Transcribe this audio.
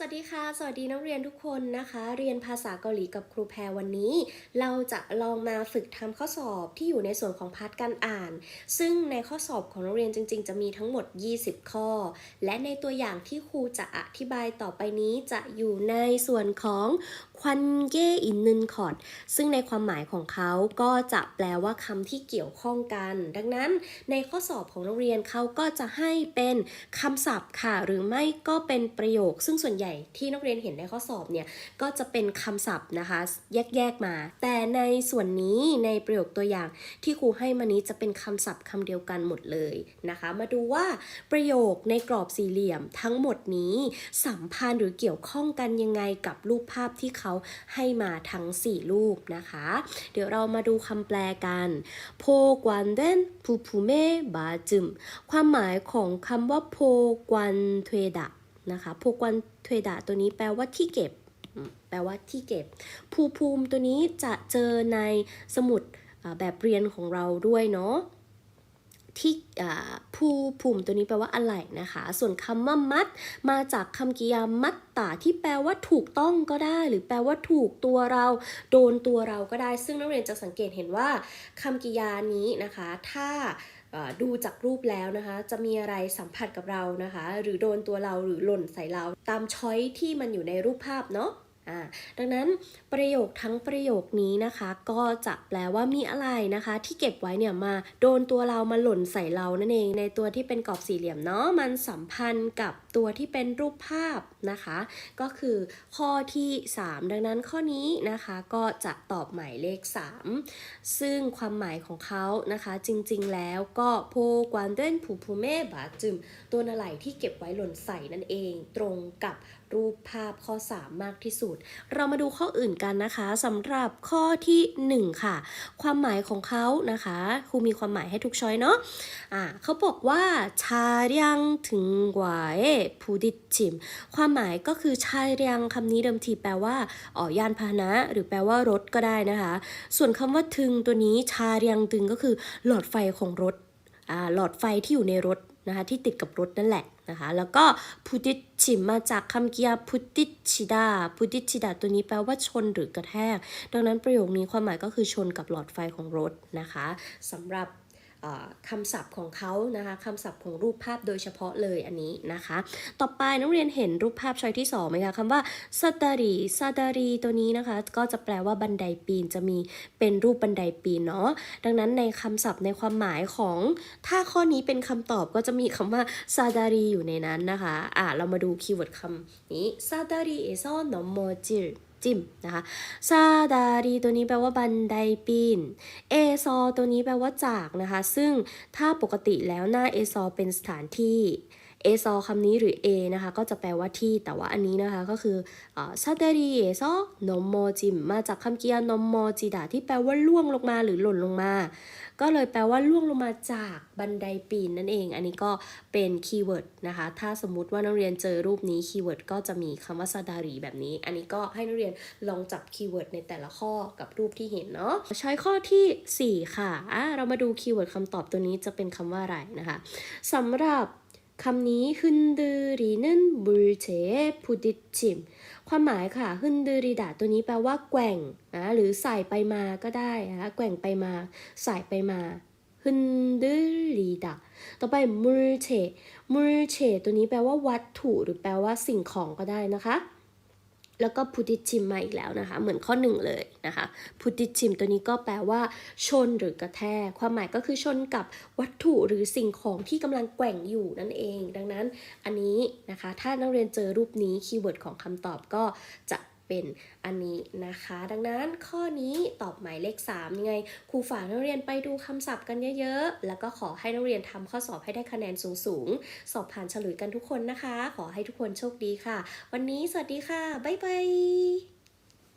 สวัสดีค่ะ สวัสดีนักเรียนทุกคนนะคะ เรียนภาษาเกาหลีกับครูแพรวันนี้ เราจะลองมาฝึกทำข้อสอบที่อยู่ในส่วนของพาร์ทการอ่าน ซึ่งในข้อสอบของนักเรียนจริง ๆ จะมีทั้งหมด 20 ข้อ และในตัวอย่างที่ครูจะอธิบายต่อไปนี้จะอยู่ในส่วนของควันเกอินนึนคอร์ดซึ่งในความหมายของเขาก็จะแปลว่าคำที่เกี่ยวข้องกัน ดังนั้นในข้อสอบของนักเรียนเขาก็จะให้เป็นคำศัพท์ค่ะ หรือไม่ก็เป็นประโยค ซึ่งส่วนใหญ่ที่นักเรียนเห็นในข้อสอบเนี่ยก็จะเป็นคำศัพท์นะคะ แยกๆมา แต่ในส่วนนี้ในประโยคตัวอย่างที่ครูให้มานี้จะเป็นคำศัพท์คำเดียวกันหมดเลยนะคะ มาดูว่าประโยคในกรอบสี่เหลี่ยมทั้งหมดนี้สัมพันธ์หรือเกี่ยวข้องกันยังไงกับรูปภาพที่เขาให้มาทั้ง 4 รูปนะคะ เดี๋ยวเรามาดูคำแปลกันโพกวันเดนพูพูเมบาจึมความหมายของคำว่าโพกวันเทดะ นะคะโพกวันเทดะตัวนี้แปลว่าที่เก็บ แปลว่าที่เก็บ ภูภูมิตัวนี้จะเจอในสมุดแบบเรียนของเราด้วยเนาะที่อ่าผู้ภูมิตัวนี้แปลว่าอะไรนะคะ ส่วนคำว่ามัด มาจากคำกริยามัดตาที่แปลว่าถูกต้องก็ได้ หรือแปลว่าถูกตัวเรา โดนตัวเราก็ได้ ซึ่งนักเรียนจะสังเกตเห็นว่าคำกริยานี้นะคะ ถ้า ดูจากรูปแล้วนะคะ จะมีอะไรสัมผัสกับเรานะคะ หรือโดนตัวเราหรือหล่นใส่เรา ตามช้อยที่มันอยู่ในรูปภาพเนาะ ดังนั้นประโยคทั้งประโยคนี้นะคะ ก็จะแปลว่ามีอะไรนะคะ ที่เก็บไว้เนี่ยมาโดนตัวเรามาหล่นใส่เรานั่นเอง ในตัวที่เป็นกรอบสี่เหลี่ยมเนาะมันสัมพันธ์กับตัวที่เป็นรูปภาพนะคะ ก็คือข้อที่ 3 ดังนั้นข้อนี้นะคะก็จะตอบหมายเลข 3 ซึ่งความหมายของเขานะคะ จริงๆแล้วก็โพกวนเดนผูพูเมบาจึมตัวนาไหลที่เก็บไว้หล่นใส่นั่นเอง ตรงกับรูปภาพข้อ 3 มากที่สุดเรามาดูข้ออื่นกันนะคะสำหรับข้อทีหนึ่1 ค่ะ ความหมายของเขานะคะครูมีความหมายให้ทุกช้อยเนาะอ่าเขาบอกว่าชาเรียงถึงกว่าเอพูดิจิม ความหมายก็คือชาเรียงคำนี้เดิมทีแปลว่าอ๋อยานพาหนะ หรือแปลว่ารถก็ได้นะคะ ส่วนคำว่าถึงตัวนี้ชาเรียงตึงก็คือหลอดไฟของรถอ่าหลอดไฟที่อยู่ในรถ นะคะที่ติดกับรถนั่นแหละนะคะแล้วก็พุติชิมมาจากคำกริยาพุติชิดาพุติชิดาตัวนี้แปลว่าชนหรือกระแทก ดังนั้นประโยคนี้ความหมายก็คือชนกับหลอดไฟของรถนะคะสำหรับ คำศัพท์ของเขานะคะคำศัพท์ของรูปภาพโดยเฉพาะเลยอันนี้นะคะ ต่อไปนักเรียนเห็นรูปภาพช้อยที่2ไหมคะคำว่าซาดารีซาดารีตัวนี้นะคะ ก็จะแปลว่าบันไดปีนจะมีเป็นรูปบันไดปีนเนาะดังนั้นในคำศัพท์ในความหมายของถ้าข้อนี้เป็นคำตอบก็จะมีคำว่าซาดารีอยู่ในนั้นนะคะอะเรามาดูคีย์เวิร์ดคำนี้ซาดารีเอซอนอมโมจิล จิมนะคะซาดารีตัวนี้แปลว่าบันไดปีน เอซอตัวนี้แปลว่าจากนะคะ ซึ่งถ้าปกติแล้วหน้าเอซอเป็นสถานที่ เอซอคำนี้หรือ A นะคะก็จะแปลว่าที่ แต่ว่าอันนี้นะคะก็คือซาเดรีเอซอนอมโมจิมมาจากคำเกริยานอมโมจิดาที่แปลว่าล่วงลงมาหรือหล่นลงมา ก็เลยแปลว่าล่วงลงมาจากบันไดปีนนั่นเอง อันนี้ก็เป็นคีย์เวิร์ดนะคะ ถ้าสมมติว่านักเรียนเจอรูปนี้คีย์เวิร์ดก็จะมีคำว่าซาดารีแบบนี้ อันนี้ก็ให้นักเรียนลองจับคีย์เวิร์ดในแต่ละข้อกับรูปที่เห็นเนาะใช้ข้อทีสี่4ค่ะอะ เรามาดูคีย์เวิร์ดคำตอบตัวนี้จะเป็นคำว่าอะไรนะคะสำหรับ คำนี้흔들리는물체에부딪힘ความหมายค่ะ흔들리다ตัวนี้แปลว่าแกว่งนะหรือสายไปมาก็ได้นะคะแกว่งไปมาสายไปมา흔들리다ต่อไป물체물체ตัวนี้แปลว่าวัตถุหรือแปลว่าสิ่งของก็ได้นะคะ แล้วก็พุติชิมมาอีกแล้วนะคะ เหมือนข้อหนึ่งเลยนะคะพุติชิมตัวนี้ก็แปลว่า ชนหรือกระแทก ความหมายก็คือชนกับวัตถุหรือสิ่งของที่กำลังแกว่งอยู่นั่นเอง ดังนั้นอันนี้นะคะ ถ้านักเรียนเจอรูปนี้คีย์เวิร์ดของคำตอบก็จะ เป็นอันนี้นะคะ ดังนั้นข้อนี้ตอบหมายเลข3ยังไงครูฝากนักเรียนไปดูคำศัพท์กันเยอะๆ แล้วก็ขอให้นักเรียนทำข้อสอบให้ได้คะแนนสูงๆ สอบผ่านเฉลุยกันทุกคนนะคะ ขอให้ทุกคนโชคดีค่ะ วันนี้สวัสดีค่ะ บ๊ายบาย